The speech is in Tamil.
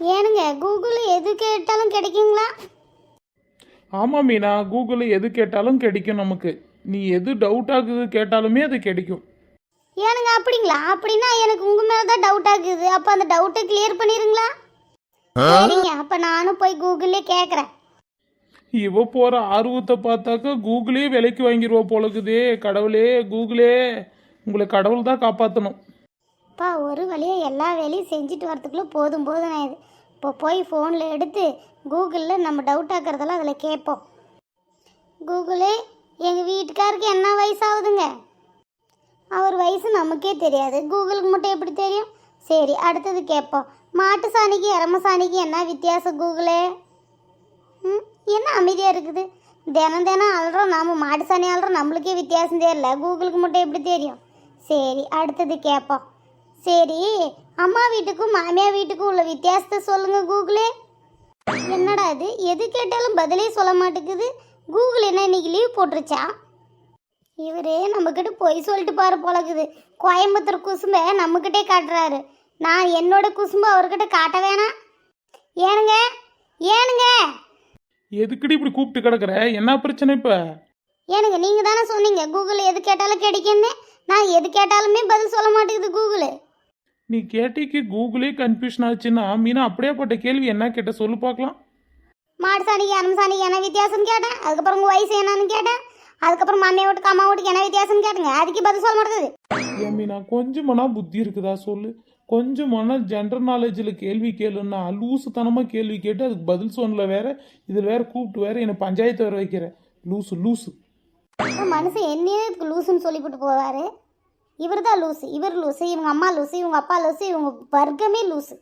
ஏனுங்க கூகுள் எது கேட்டாலும் கிடைக்குங்களா? ஆமாம் மீனா. கூகுளில் எது கேட்டாலும் கிடைக்கும் நமக்கு. நீ எது டவுட் ஆகுது கேட்டாலுமே அது கிடைக்கும். ஏனுங்க அப்படிங்களா? அப்படின்னா எனக்கு உங்க மேல தான் டவுட் ஆகுது. அப்ப அந்த டவுட்டை கிளியர் பண்ணிருங்களா? சரிங்க அப்ப நானும் போய் கூகுள்ல கேக்குறேன். இவ போகிற ஆர்வத்தை பார்த்தாக்கா கூகுளே விலைக்கு வாங்கிடுவா போலக்குதே கடவுளே கூகுளே உங்களை கடவுள் தான் காப்பாற்றணும் அப்பா ஒரு வழியாக எல்லா வேலையும் செஞ்சுட்டு வரத்துக்குள்ளே போதும் போதும் இது இப்போ போய் ஃபோனில் எடுத்து கூகுளில் நம்ம டவுட் ஆக்கிறதெல்லாம் அதில் கேட்போம். கூகுளே எங்கள் வீட்டுக்காருக்கு என்ன வயசாகுதுங்க? அவர் வயசு நமக்கே தெரியாது. கூகுளுக்கு மட்டும் எப்படி தெரியும்? சரி அடுத்தது கேட்போம். மாட்டு சாணிக்கு எரம சாணிக்கு என்ன வித்தியாசம் கூகுளே? ம் என்ன அமைதியாக இருக்குது? தினம் தினம் அழுறோம் நாம் மாட்டு சாணி அழுறோம் நம்மளுக்கே வித்தியாசம் தெரியல. கூகுளுக்கு மட்டும் எப்படி தெரியும்? சரி அடுத்தது கேட்போம். சரி அம்மா வீட்டுக்கும் மாமியார் வீட்டுக்கும் உள்ள வித்தியாசத்தை சொல்லுங்க கூகுளே. என்னடா இது? எது கேட்டாலும் பதிலே சொல்ல மாட்டேங்குது. கூகுள் என்ன இன்னைக்கு லீவ் போட்டுருச்சா? இவரே நம்மக்கிட்ட பொய் சொல்லிட்டு பாரு போலக்குது. கோயம்புத்தூர் குசும்பை நம்மக்கிட்டே காட்டுறாரு. நான் என்னோட குசும்பு அவர்கிட்ட காட்ட வேணாம் ஏனுங்க? ஏனுங்க? எதுக்குடி இப்படி கூப்பிட்டு கிடக்குற? என்ன பிரச்சனை இப்போ? ஏனுங்க நீங்கள் தானே சொன்னீங்க கூகுள் எது கேட்டாலும் கிடைக்குன்னு நான் எது கேட்டாலுமே பதில் சொல்ல மாட்டேங்குது கூகுள். நீ கேட்டிக்கு கூகுளே கன்ஃபியூஷன் ஆச்சுன்னா மீனா அப்படியேப்பட்ட கேள்வி என்ன கேட்ட? சொல்லு பார்க்கலாம். மாடு சாணிக்கு அனம் சாணிக்கு என்ன வித்தியாசம்னு கேட்டேன். அதுக்கப்புறம் உங்கள் வயசு என்னன்னு கேட்டேன். அதுக்கப்புறம் மாமியா வீட்டுக்கு அம்மா வீட்டுக்கு என்ன வித்தியாசம்னு கேட்டுங்க. அதுக்கு பதில் சொல்ல மாட்டேங்குது. ஏன் மீனா கொஞ்சமானா புத்தி இருக்குதா சொல்லு. கொஞ்சமான ஜென்ரல் நாலேஜில் கேள்வி கேளுன்னா லூசுத்தனமாக கேள்வி கேட்டு அதுக்கு பதில் சொல்லல வேற. இதில் வேற கூப்பிட்டு வேற என்னை பஞ்சாயத்து வர வைக்கிற. லூசு லூசு. மனுஷன் என்னையே லூசுன்னு சொல்லிவிட்டு போவார். இவர் தான் லூசு இவர் லூசு இவங்க அம்மா லூசு இவங்க அப்பா லூசு இவங்க வர்க்கமே லூசு.